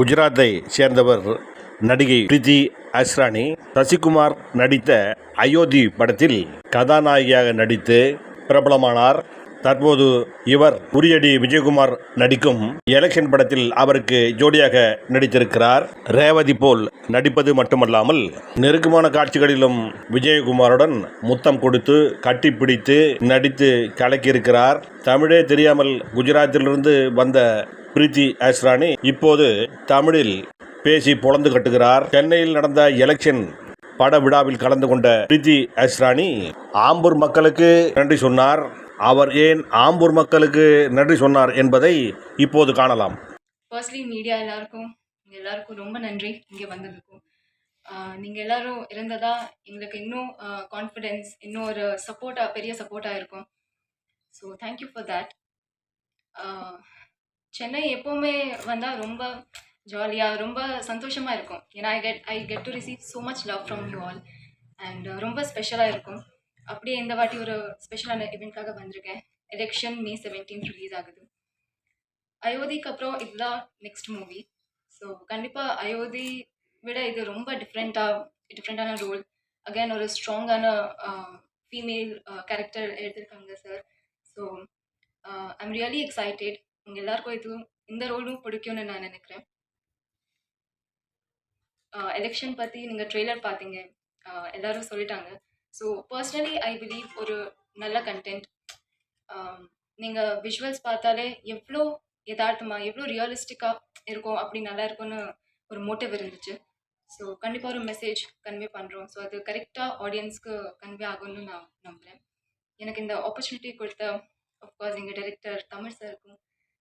குஜராத்தை சேர்ந்தவர் நடிகை பிரீத்தி அஸ்ரானி சசிகுமார் நடித்த அயோத்தி படத்தில் கதாநாயகியாக நடித்து பிரபலமானார். தற்போது இவர் உரியடி விஜயகுமார் நடிக்கும் எலெக்ஷன் படத்தில் அவருக்கு ஜோடியாக நடித்திருக்கிறார். ரேவதி போல் நடிப்பது மட்டுமல்லாமல் நெருக்கமான காட்சிகளிலும் விஜயகுமாருடன் முத்தம் கொடுத்து கட்டிப்பிடித்து நடித்து கலக்கியிருக்கிறார். தமிழே தெரியாமல் குஜராத்திலிருந்து வந்த பிரிஜி ஆஸ்ராணி இப்போது தமிழில் பேசி புலந்து கட்டுகிறார். சென்னையில் நடந்த எலெக்ஷன் பட விழாவில் கலந்து கொண்ட பிரிஜி அஸ்ரானி ஆம்பூர் மக்களுக்கு நன்றி சொன்னார். அவர் ஏன் ஆம்பூர் மக்களுக்கு நன்றி சொன்னார் என்பதை இப்போது காணலாம். ஃபர்ஸ்ட்லி மீடியா எல்லாருக்கும் நீங்கள் எல்லாருக்கும் ரொம்ப நன்றி இங்கே வந்ததுக்கும். நீங்கள் எல்லாரும் இருந்ததா எங்களுக்கு இன்னும் கான்ஃபிடென்ஸ் இன்னும் ஒரு சப்போர்ட்டாக பெரிய சப்போர்ட்டாக இருக்கும். So thank you for that Chennai எப்போவுமே வந்தால் ரொம்ப ஜாலியாக ரொம்ப சந்தோஷமாக இருக்கும். ஏன்னா I get I get to receive so much love from you all and ரொம்ப ஸ்பெஷலாக இருக்கும். அப்படியே இந்த வாட்டி ஒரு ஸ்பெஷலான இவெண்ட்காக வந்திருக்கேன். எலெக்ஷன் மே செவன்டீன் ரிலீஸ் ஆகுது. அயோத்திக்கு அப்புறம் இதுதான் நெக்ஸ்ட் மூவி ஸோ கண்டிப்பாக அயோத்தி விட இது ரொம்ப டிஃப்ரெண்ட்டாக டிஃப்ரெண்ட்டான ரோல் அகைன் ஒரு ஸ்ட்ராங்கான ஃபீமேல் கேரக்டர் எடுத்திருக்காங்க sir so I'm really excited உங்கள் எல்லாருக்கும் இதுவும் இந்த ரோலும் பிடிக்கும்னு நான் நினைக்கிறேன். எலெக்ஷன் பற்றி நீங்கள் ட்ரெய்லர் பார்த்தீங்க எல்லாரும் சொல்லிட்டாங்க. ஸோ பர்சனலி ஐ பிலீவ் ஒரு நல்ல கண்டென்ட் நீங்கள் விஷுவல்ஸ் பார்த்தாலே எவ்வளோ யதார்த்தமாக எவ்வளோ ரியலிஸ்டிக்காக இருக்கும் அப்படி நல்லா இருக்கும்னு ஒரு மோட்டிவ் இருந்துச்சு. ஸோ கண்டிப்பாக ஒரு மெசேஜ் கன்வே பண்ணுறோம் ஸோ அது கரெக்டாக ஆடியன்ஸ்க்கு கன்வே ஆகும்னு நான் நம்புகிறேன் எனக்கு இந்த ஆப்பர்ச்சுனிட்டி கொடுத்த அஃப்கோர்ஸ் எங்கள் டைரக்டர் தமிழ் சாருக்கும்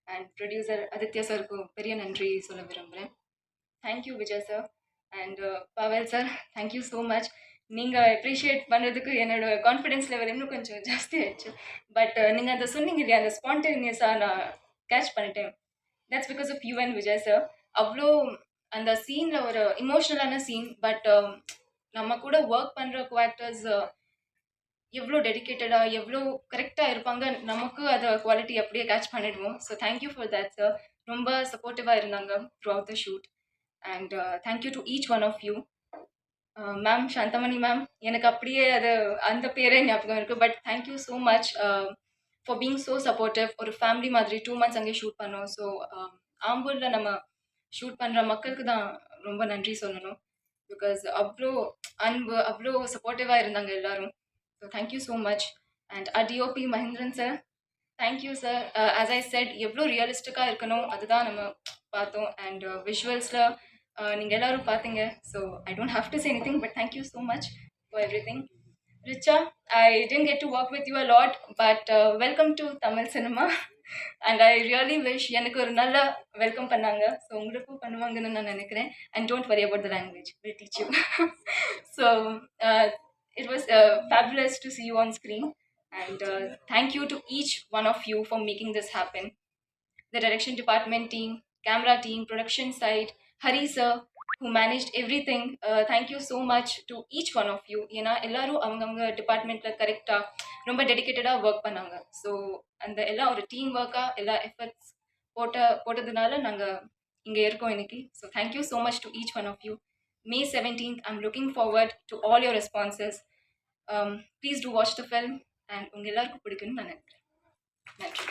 அண்ட் ப்ரொடியூசர் ஆதித்யா சாருக்கும் பெரிய நன்றி சொல்ல விரும்புகிறேன் thank you Vijay sir and Pavel sir thank you so much நீங்கள் அப்ரிஷியேட் பண்ணுறதுக்கு என்னோட கான்ஃபிடென்ஸ் லெவல் இன்னும் கொஞ்சம் ஜாஸ்தி ஆயிடுச்சு. பட் uh, நீங்கள் அதை சொன்னீங்க இல்லையா அந்த ஸ்பான்டேனியஸாக நான் கேட்ச் பண்ணிட்டேன். That's because of you and Vijay sir அவ்வளோ அந்த சீனில் ஒரு இமோஷ்னலான சீன் பட் நம்ம கூட ஒர்க் பண்ணுற குவாக்டர்ஸ் எவ்வளோ டெடிக்கேட்டடாக எவ்வளோ கரெக்டாக இருப்பாங்க நமக்கு அதை குவாலிட்டி அப்படியே கேட்ச் பண்ணிடுவோம். So thank you for that sir ரொம்ப சப்போர்ட்டிவாக இருந்தாங்க through the shoot and thank you to each one of you ma'am Santhamani ma'am எனக்கு அப்படியே அது அந்த பேரே ஞாபகம் இருக்குது but thank you so much for being so supportive ஒரு ஃபேமிலி மாதிரி டூ மந்த்ஸ் அங்கே ஷூட் பண்ணோம். ஸோ um, ஆம்பூரில் நம்ம ஷூட் பண்ணுற மக்களுக்கு தான் ரொம்ப நன்றி சொல்லணும். பிகாஸ் அவ்வளோ அன்பு அவ்வளோ சப்போர்ட்டிவாக இருந்தாங்க எல்லோரும். So thank you so much and DOP Mahendran sir thank you sir as I said எவ்வளோ ரியலிஸ்டிக்காக இருக்கணும் அதுதான் நம்ம பார்த்தோம். அண்ட் விஷுவல்ஸில் நீங்கள் எல்லாரும் பார்த்தீங்க. So I don't have to say anything but thank you so much for everything Richa I didn't get to work with you a lot but welcome to Tamil cinema and I really wish எனக்கு ஒரு நல்ல welcome பண்ணாங்க. So உங்களுக்கும் பண்ணுவாங்கன்னு நான் நினைக்கிறேன். And don't worry about the language will teach you so it was fabulous to see you on screen and uh, thank you to each one of you for making this happen the direction department team camera team production side hari sir who managed everything uh, thank you so much to each one of you ஏன்னா எல்லாரும் அவங்கவுங்க டிபார்ட்மெண்ட்டில் கரெக்டாக ரொம்ப டெடிக்கேட்டடாக work பண்ணாங்க so அந்த எல்லாம் ஒரு டீம் ஒர்க்காக எல்லா எஃபர்ட்ஸ் போட்ட போட்டதுனால நாங்கள் இங்கே இருக்கோம் இன்னைக்கு so thank you so much to each one of you May seventeenth I'm looking forward to all your responses please do watch the film and உங்கள் எல்லாருக்கும் பிடிக்கும்னு நான் நினைக்கிறேன் நன்றி